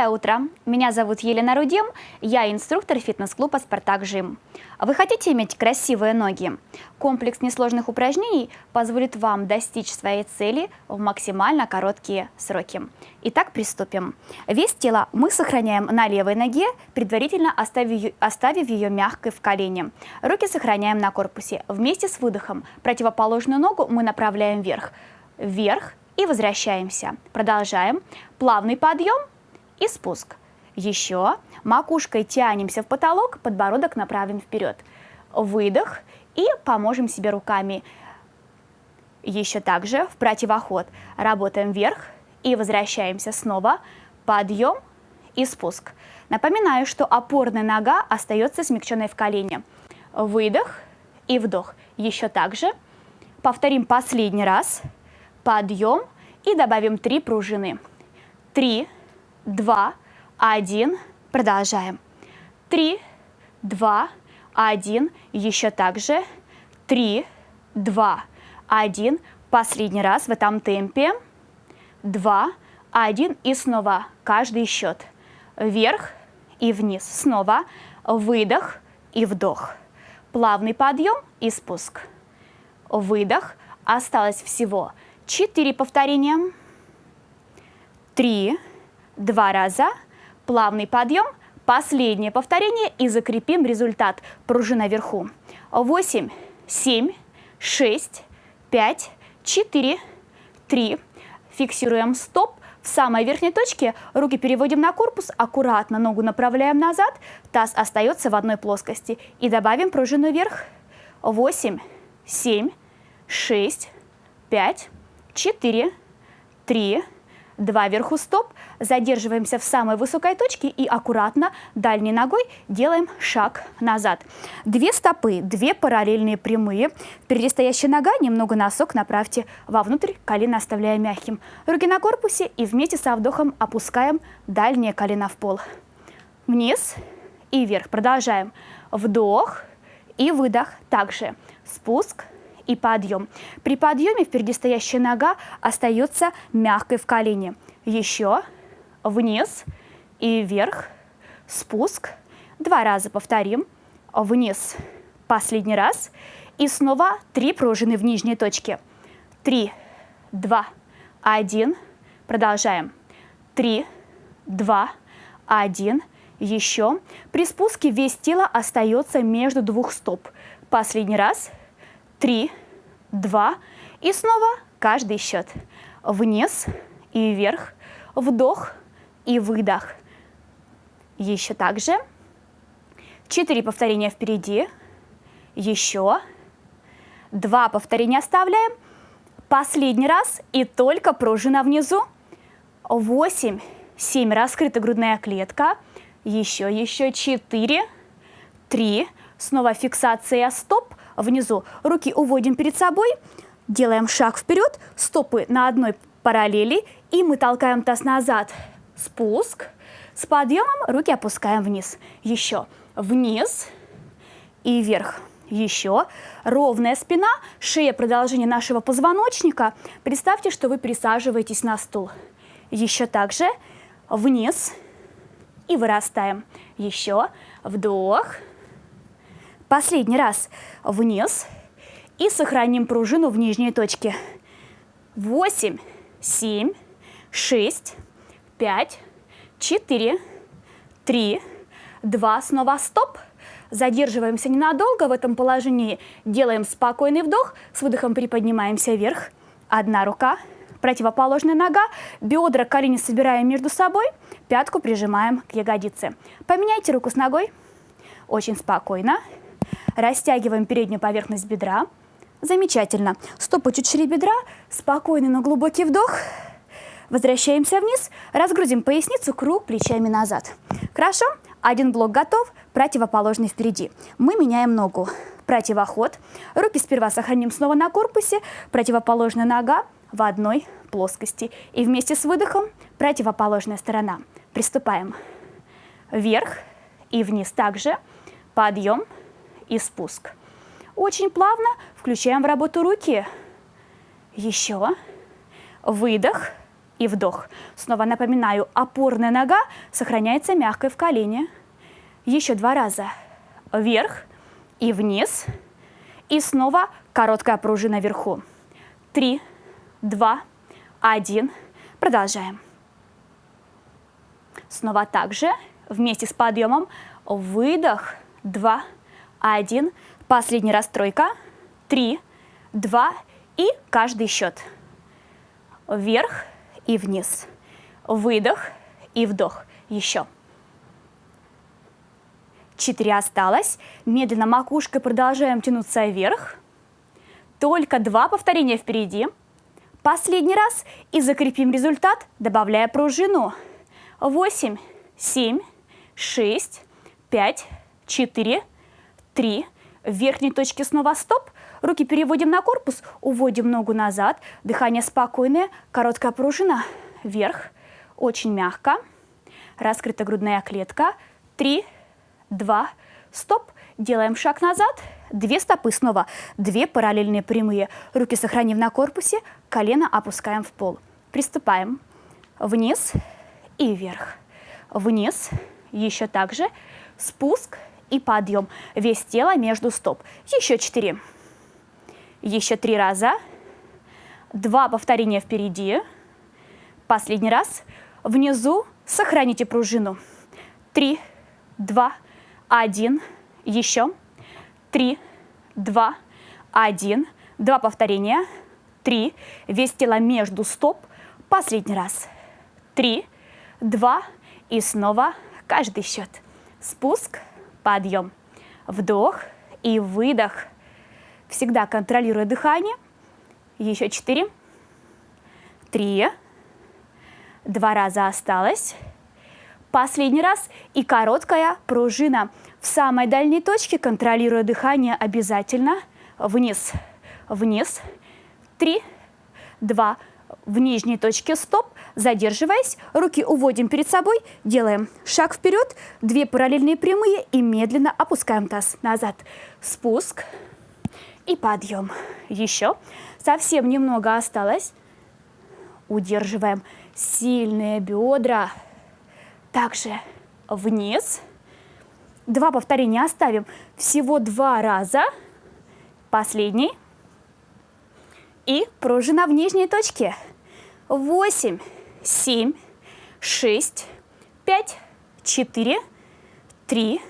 Доброе утро! Меня зовут Елена Рудим, я инструктор фитнес-клуба «Спартак Жим». Вы хотите иметь красивые ноги? Комплекс несложных упражнений позволит вам достичь своей цели в максимально короткие сроки. Итак, приступим. Вес тела мы сохраняем на левой ноге, предварительно оставив, оставив ее мягкой в колене. Руки сохраняем на корпусе. Вместе с выдохом противоположную ногу мы направляем вверх. Вверх и возвращаемся. Продолжаем. Плавный подъем и спуск. Еще макушкой тянемся в потолок, подбородок направим вперед. Выдох и поможем себе руками. Еще также в противоход. Работаем вверх и возвращаемся снова. Подъем и спуск. Напоминаю, что опорная нога остается смягченной в колене. Выдох и вдох. Еще также. Повторим последний раз. Подъем и добавим три пружины. Три, два, один. Продолжаем. Три, два, один. Еще так же. Три, два, один. Последний раз в этом темпе. Два, один. И снова каждый счет. Вверх и вниз. Снова выдох и вдох. Плавный подъем и спуск. Выдох. Осталось всего 4 повторения. 3, 2 раза, плавный подъем, последнее повторение и закрепим результат. Пружина вверху. 8, 7, 6, 5, 4, 3. Фиксируем стоп. В самой верхней точке руки переводим на корпус, аккуратно ногу направляем назад, таз остается в одной плоскости. И добавим пружину вверх. 8, 7, 6, 5, 4, 3, 2 вверху стоп, задерживаемся в самой высокой точке и аккуратно дальней ногой делаем шаг назад. Две стопы, две параллельные прямые. Впереди нога, немного носок направьте вовнутрь, колено оставляя мягким. Руки на корпусе и вместе со вдохом опускаем дальнее колено в пол. Вниз и вверх. Продолжаем. Вдох и выдох. Также спуск, и подъем. При подъеме впереди стоящая нога остается мягкой в колене. Еще вниз и вверх, спуск. Два раза повторим. Вниз, последний раз. И снова три пружины в нижней точке. Три, два, один. Продолжаем. Три, два, один. Еще. При спуске весь тело остается между двух стоп. Последний раз. Три, два. И снова каждый счет. Вниз и вверх. Вдох и выдох. Еще так же. Четыре повторения впереди. Еще. Два повторения оставляем. Последний раз и только пружина внизу. Восемь. Семь. Раскрыта грудная клетка. Еще, еще. Четыре. Три. Снова фиксация стоп внизу. Руки уводим перед собой, делаем шаг вперед, стопы на одной параллели, и мы толкаем таз назад. Спуск. С подъемом руки опускаем вниз. Еще. Вниз и вверх. Еще. Ровная спина, шея продолжение нашего позвоночника. Представьте, что вы присаживаетесь на стул. Еще также вниз и вырастаем. Еще. Вдох. Последний раз вниз и сохраним пружину в нижней точке. 8, 7, 6, 5, 4, 3, 2, снова стоп. Задерживаемся ненадолго в этом положении. Делаем спокойный вдох, с выдохом приподнимаемся вверх. Одна рука, противоположная нога, бедра, колени собираем между собой, пятку прижимаем к ягодице. Поменяйте руку с ногой. Очень спокойно. Растягиваем переднюю поверхность бедра. Замечательно. Стопы чуть шире бедра. Спокойный, но глубокий вдох. Возвращаемся вниз. Разгрузим поясницу, круг плечами назад. Хорошо? Один блок готов, противоположный впереди. Мы меняем ногу. Противоход. Руки сперва сохраним снова на корпусе. Противоположная нога в одной плоскости. И вместе с выдохом противоположная сторона. Приступаем. Вверх и вниз также. Подъем и спуск. Очень плавно включаем в работу руки. Еще. Выдох и вдох. Снова напоминаю, опорная нога сохраняется мягкой в колене. Еще два раза. Вверх и вниз. И снова короткая пружина вверху. Три, два, один. Продолжаем. Снова так же, вместе с подъемом. Выдох, два, один. Последняя расстройка. Три, два и каждый счет. Вверх и вниз. Выдох и вдох. Еще. Четыре осталось. Медленно макушкой продолжаем тянуться вверх. Только два повторения впереди. Последний раз и закрепим результат, добавляя пружину. Восемь, семь, шесть, пять, четыре, три. В верхней точке снова стоп. Руки переводим на корпус, уводим ногу назад. Дыхание спокойное, короткая пружина. Вверх, очень мягко. Раскрыта грудная клетка. Три, два, стоп. Делаем шаг назад. Две стопы снова. Две параллельные прямые. Руки сохранив на корпусе. Колено опускаем в пол. Приступаем. Вниз и вверх. Вниз. Еще так же. Спуск и подъем. Весь тело между стоп. Еще четыре. Еще три раза. Два повторения впереди. Последний раз. Внизу сохраните пружину. Три, два, один. Еще. Три, два, один. Два повторения. Три. Весь тело между стоп. Последний раз. Три, два и снова каждый счет. Спуск, подъем, вдох и выдох. Всегда контролируя дыхание. Еще четыре, три, два раза осталось. Последний раз и короткая пружина. В самой дальней точке, контролируя дыхание, обязательно вниз, вниз. Три, два, в нижней точке стоп, задерживаясь, руки уводим перед собой, делаем шаг вперед, две параллельные прямые и медленно опускаем таз назад. Спуск и подъем. Еще. Совсем немного осталось. Удерживаем сильные бедра. Также вниз. Два повторения оставим. Всего два раза. Последний. И пружина в нижней точке. Восемь, семь, шесть, пять, четыре, три.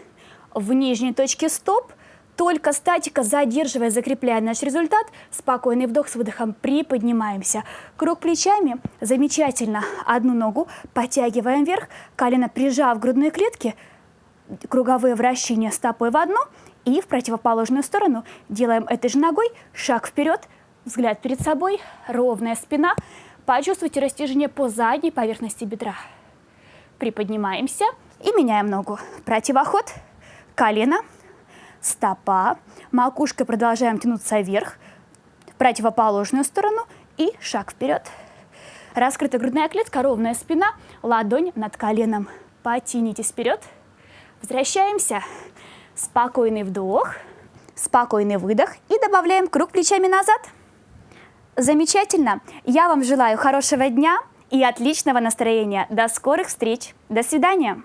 В нижней точке стоп. Только статика, задерживая, закрепляя наш результат. Спокойный вдох с выдохом. Приподнимаемся. Круг плечами. Замечательно. Одну ногу подтягиваем вверх. Колено прижав к грудной клетке. Круговые вращения стопой в одну. И в противоположную сторону делаем этой же ногой шаг вперед. Взгляд перед собой. Ровная спина. Почувствуйте растяжение по задней поверхности бедра. Приподнимаемся и меняем ногу. Противоход. Колено стопа, макушкой продолжаем тянуться вверх, противоположную сторону и шаг вперед. Раскрыта грудная клетка, ровная спина, ладонь над коленом. Потянитесь вперед. Возвращаемся. Спокойный вдох, спокойный выдох и добавляем круг плечами назад. Замечательно. Я вам желаю хорошего дня и отличного настроения. До скорых встреч. До свидания.